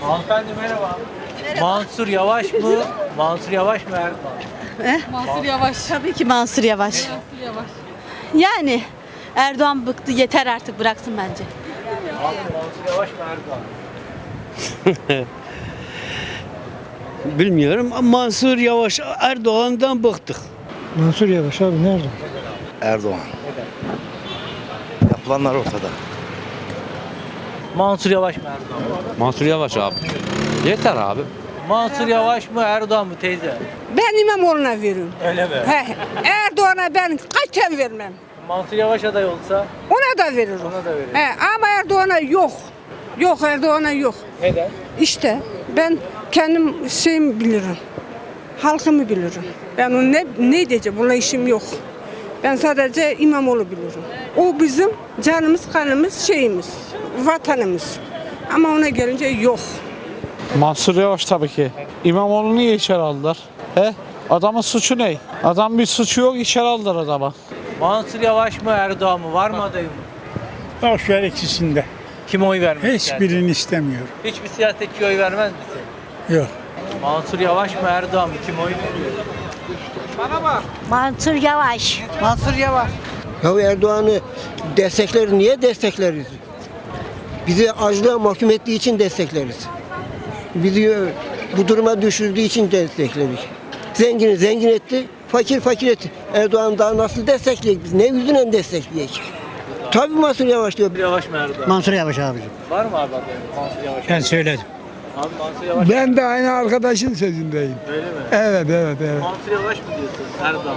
Hanımefendi merhaba. Mansur Yavaş mı? Mansur Yavaş mı Erdoğan? Mansur Yavaş. Tabii ki Mansur Yavaş. Mansur Yavaş. Yani Erdoğan bıktı yeter artık bıraksın bence. Abi Mansur Yavaş mı Erdoğan? Bilmiyorum ama Mansur Yavaş Erdoğan'dan bıktık. Mansur Yavaş abi nerede? Erdoğan. Yapılanlar ortada. Mansur Yavaş mı Erdoğan mı? Mansur Yavaş abi. Yeter abi. Mansur Yavaş mı Erdoğan mı teyze? Ben İmamoğlu'na veriyorum. Öyle mi? He, Erdoğan'a ben kaçten vermem. Mansur Yavaş aday olsa Ona da veririm. ona da verir. He, ama Erdoğan'a yok. Yok Erdoğan'a yok. Neden? İşte ben kendim şeyimi bilirim. Halkımı bilirim. Ben onu ne, ne diyeceğim? Bununla işim yok. Ben sadece İmamoğlu bilirim. O bizim canımız, kanımız, şeyimiz, vatanımız. Ama ona gelince yok. Mansur Yavaş tabii ki. İmamoğlu'nu niye içeri aldılar? He? Adamın suçu ne? Adam bir suçu yok içeri aldılar adama. Mansur Yavaş mı Erdoğan mı? Var mı adayım? Boş ver ikisinde. Kime oy vermek? Hiçbirini istemiyorum. Hiçbir siyasetçi oy vermez misin? Yok. Mansur Yavaş mı Erdoğan mı? Kim oy veriyor? Mansur Yavaş. Mansur Yavaş. Ya Erdoğan'ı destekler niye destekleriz? Bizi açlığa mahkum ettiği için destekleriz. Bizi bu duruma düşürdüğü için destekledik. Zengini zengin etti, fakir fakir etti. Erdoğan daha nasıl destekleyecek biz? Ne yüzünden destekleyecek? Tabii Mansur Yavaş diyor. Yavaş mı Erdoğan? Mansur Yavaş abicim. Var mı abi? Mansur Yavaş. Ben söyledim. Abi Mansur Yavaş Ben de aynı arkadaşın sözündeyim. öyle mi? Evet evet evet. Mansur Yavaş mı diyorsun? Erdoğan.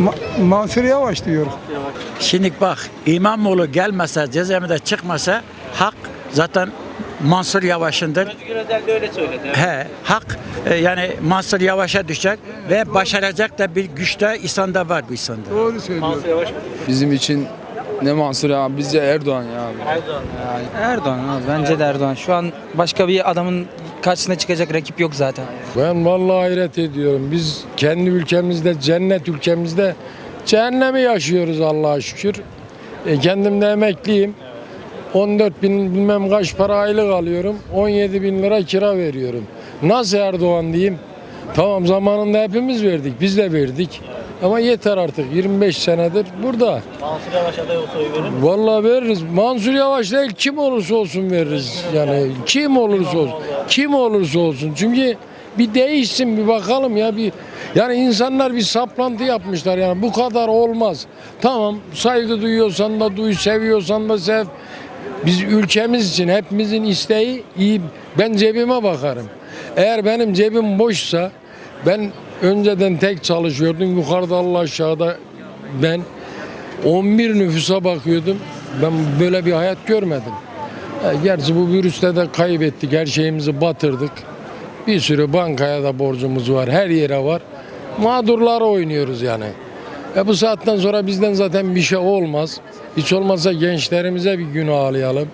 Ma- Mansur Yavaş diyor. Yavaş. Şimdi bak İmamoğlu gelmese cezaevinde çıkmasa hak zaten Mansur Yavaş'ındır. Özgür Özel de öyle söyledi. He, hak e, yani Mansur Yavaş'a düşecek ve başaracak da bir güçte insanda var bu insanda. Doğru söylüyor. Mansur Yavaş mı? Bizim için ne Mansur ya bizce Erdoğan ya abi. Erdoğan. Erdoğan abi bence de Erdoğan. Şu an başka bir adamın karşısına çıkacak rakip yok zaten. Ben vallahi hayret ediyorum. Biz kendi ülkemizde, cennet ülkemizde cehennemi yaşıyoruz Allah'a şükür. E, kendim de emekliyim. 14 bin bilmem kaç para aylık alıyorum. 17 bin lira kira veriyorum. Nasıl Erdoğan diyeyim? Tamam zamanında hepimiz verdik. Biz de verdik. Ama yeter artık. 25 senedir burada. Mansur Yavaş aday olsa oy verir mi? Vallahi veririz. Mansur Yavaş değil kim olursa olsun veririz. Yani kim olursa olsun. Kim olursa olsun. Çünkü bir değişsin bir bakalım ya bir yani insanlar bir saplantı yapmışlar yani bu kadar olmaz. Tamam saygı duyuyorsan da duy, seviyorsan da sev. Biz ülkemiz için hepimizin isteği iyi. Ben cebime bakarım. Eğer benim cebim boşsa ben önceden tek çalışıyordum. Yukarıda Allah aşağıda ben 11 nüfusa bakıyordum. Ben böyle bir hayat görmedim. Gerçi bu virüste de kaybettik. Her şeyimizi batırdık. Bir sürü bankaya da borcumuz var. Her yere var. Mağdurlara oynuyoruz yani. E bu saatten sonra bizden zaten bir şey olmaz. Hiç olmazsa gençlerimize bir gün ağlayalım.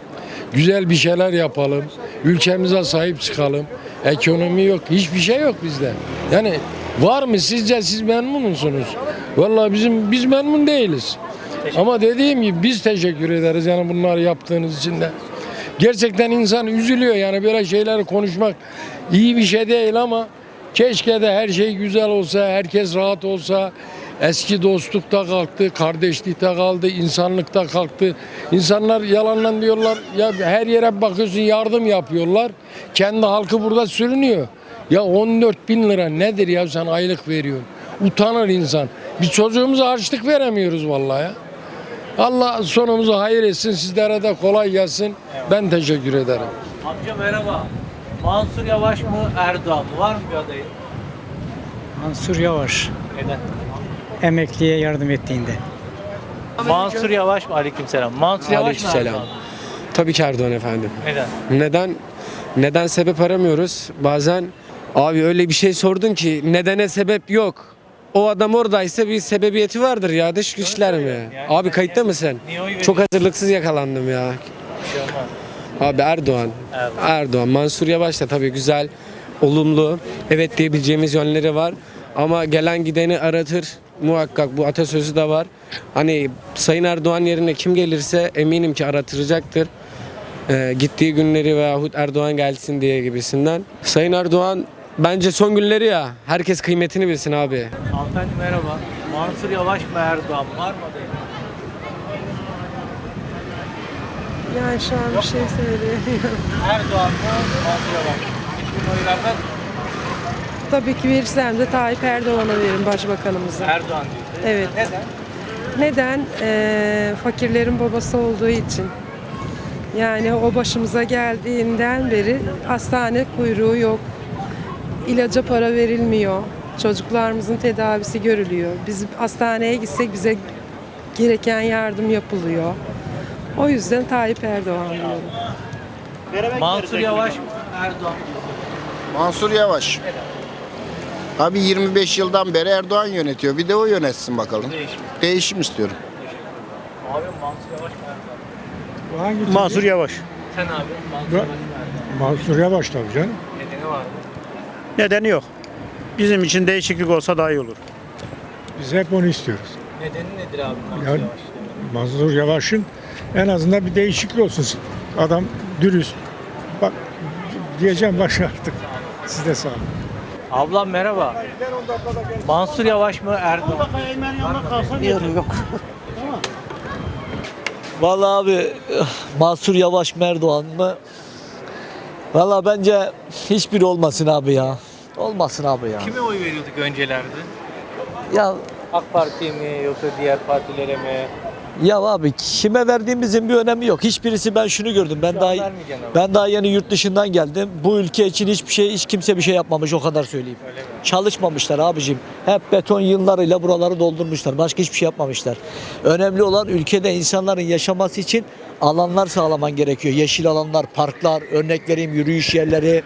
Güzel bir şeyler yapalım. Ülkemize sahip çıkalım. Ekonomi yok. Hiçbir şey yok bizde. Yani var mı sizce siz memnun musunuz? Vallahi bizim biz memnun değiliz. Ama dediğim gibi biz teşekkür ederiz yani bunları yaptığınız için de. Gerçekten insan üzülüyor yani böyle şeyleri konuşmak iyi bir şey değil ama keşke de her şey güzel olsa, herkes rahat olsa. Eski dostlukta kalktı, kardeşlikte kaldı, insanlıkta kalktı. İnsanlar yalandan diyorlar ya her yere bakıyorsun yardım yapıyorlar. Kendi halkı burada sürünüyor. Ya 14 bin lira nedir ya sen aylık veriyorsun. Utanır insan. Biz çocuğumuza harçlık veremiyoruz vallahi ya. Allah sonumuzu hayır etsin. Sizlere de kolay gelsin. Ben teşekkür ederim. Amca merhaba. Mansur Yavaş mı Erdoğan mı? Var mı bir adayı? Mansur Yavaş Neden? emekliye yardım ettiğinde. Mansur Yavaş mı? Aleykümselam. Mansur Yavaş mı Aleykümselam. Erdoğan mı? Tabii ki Erdoğan efendim. Neden? Neden? Neden sebep aramıyoruz? Bazen abi öyle bir şey sordun ki nedene sebep yok. O adam oradaysa bir sebebiyeti vardır ya dış güçler mi? Yani Abi sen kayıtta? Niye oy Çok hazırlıksız yakalandım ya. Şey. Abi Erdoğan. Erdoğan. Erdoğan. Mansur Yavaş da tabii güzel, olumlu. Evet diyebileceğimiz yönleri var. Ama gelen gideni aratır. Muhakkak bu atasözü de var. Hani Sayın Erdoğan yerine kim gelirse eminim ki aratıracaktır. e, gittiği günleri veyahut Erdoğan gelsin diye gibisinden. Sayın Erdoğan bence son günleri ya herkes kıymetini bilsin abi. Hanımefendi merhaba. Mansur Yavaş mı Erdoğan mı? Var mı adayı? Yani şu an bir şey söyleyemiyorum. Erdoğan mı? Mansur Yavaş mı? Hiçbir oy vermez mi? Tabii ki verirsem de Tayyip Erdoğan'a veririm başbakanımıza. Erdoğan diyorsun. Evet. Neden? Neden? Ee, fakirlerin babası olduğu için. Yani o başımıza geldiğinden beri hastane kuyruğu yok. İlaca para verilmiyor. Çocuklarımızın tedavisi görülüyor. Biz hastaneye gitsek bize gereken yardım yapılıyor. O yüzden Tayyip Erdoğan diyorum. Mansur Yavaş? Erdoğan? Mansur Yavaş. Abi 25 yıldan beri Erdoğan yönetiyor. Bir de o yönetsin bakalım. Değişim. Değişim istiyorum. Abi Mansur Yavaş mı Erdoğan mı? Mansur Yavaş. Sen abi Mansur Yavaş? Mansur Yavaş tabii canım. Nedeni var mı? Nedeni yok. Bizim için değişiklik olsa daha iyi olur. Biz hep onu istiyoruz. Nedeni nedir abi Mansur Yani-? Mansur Yavaş'ın en azından bir değişiklik olsun. Adam dürüst. Bak diyeceğim başa artık. Siz de sağ olun. Ablam merhaba. Mansur Yavaş mı Erdoğan mı? Yorum yok. Vallahi abi Mansur Yavaş mı Erdoğan mı? Vallahi bence hiçbiri olmasın abi ya. Olmasın abi ya. Kime oy veriyorduk öncelerde? Ya AK Parti'ye mi yoksa diğer partilere mi? ya abi kime verdiğimizin bir önemi yok. Hiçbirisi ben şunu gördüm. Ben Şu daha ben daha yeni yurt dışından geldim. Bu ülke için hiçbir şey hiç kimse bir şey yapmamış o kadar söyleyeyim. Öyle mi? Çalışmamışlar abicim. Hep beton yıllarıyla buraları doldurmuşlar. Başka hiçbir şey yapmamışlar. Önemli olan ülkede insanların yaşaması için alanlar sağlaman gerekiyor. Yeşil alanlar, parklar, örnek vereyim yürüyüş yerleri,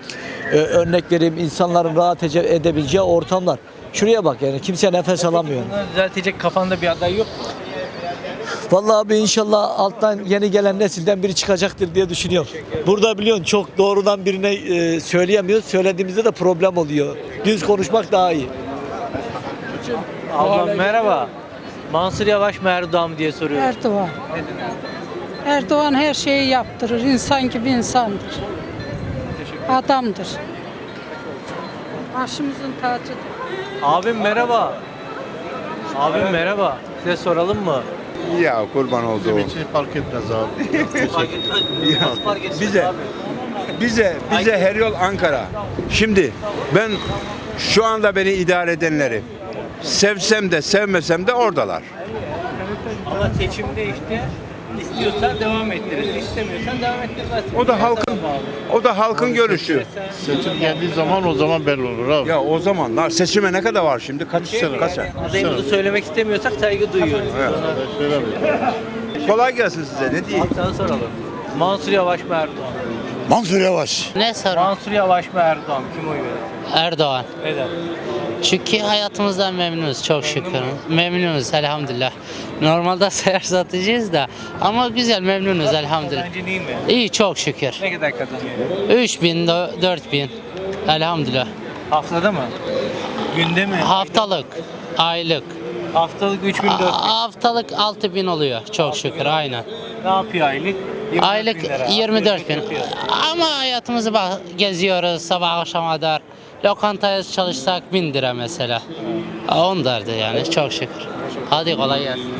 e, örnek vereyim insanların rahat ece- edebileceği ortamlar. Şuraya bak yani kimse nefes alamıyor. Bunu düzeltecek kafanda bir aday yok mu? Vallahi abi inşallah alttan yeni gelen nesilden biri çıkacaktır diye düşünüyorum. Burada biliyorsun çok doğrudan birine e, söyleyemiyoruz. Söylediğimizde de problem oluyor. Düz konuşmak daha iyi. Ablam merhaba. Mansur Yavaş mı Erdoğan mı diye soruyorum. Erdoğan. Neden Erdoğan? Erdoğan her şeyi yaptırır. İnsan gibi insandır. Adamdır. Başımızın tacıdır. Abim merhaba. Abim merhaba. Size soralım mı? Ya kurban oldu. Bizim için fark etmez abi. Fark etmez. Bize-. Bize bize her yol Ankara. Şimdi ben şu anda beni idare edenleri sevsem de sevmesem de oradalar. Ama seçimde işte istiyorsan devam ettirir, istemiyorsan devam ettirmezsin. O da halkın o da halkın görüşü. Seçim geldiği zaman o zaman belli olur abi. Ya o zamanlar seçime ne kadar var şimdi? Kaç Şey, kaç ay? adayımızı söylemek istemiyorsak saygı duyuyoruz. Kolay gelsin size ne diyeyim? Abi sana soralım. Mansur Yavaş mı Erdoğan? mı? Mansur Yavaş. Ne sor? Mansur Yavaş mı Erdoğan? mı? Kim oy verir? Erdoğan. Neden? Çünkü hayatımızdan memnunuz çok şükür. Memnunuz elhamdülillah. Normalde sayar satıcıyız da ama güzel memnunuz elhamdülillah. Bence mi? İyi çok şükür. Ne kadar kazanıyor? 3000 do- 4000 elhamdülillah. Haftada mı? Günde mi? Haftalık, aylık. Haftalık 3000 A- 4000. haftalık 6000 oluyor çok şükür aynen. Ne yapıyor aylık? 24 Aylık bin lira. 24 bin. Yapıyor. Ama hayatımızı bak geziyoruz sabah akşam kadar. Lokantaya çalışsak 1000 lira mesela. Ondardı yani çok şükür. Hadi kolay gelsin.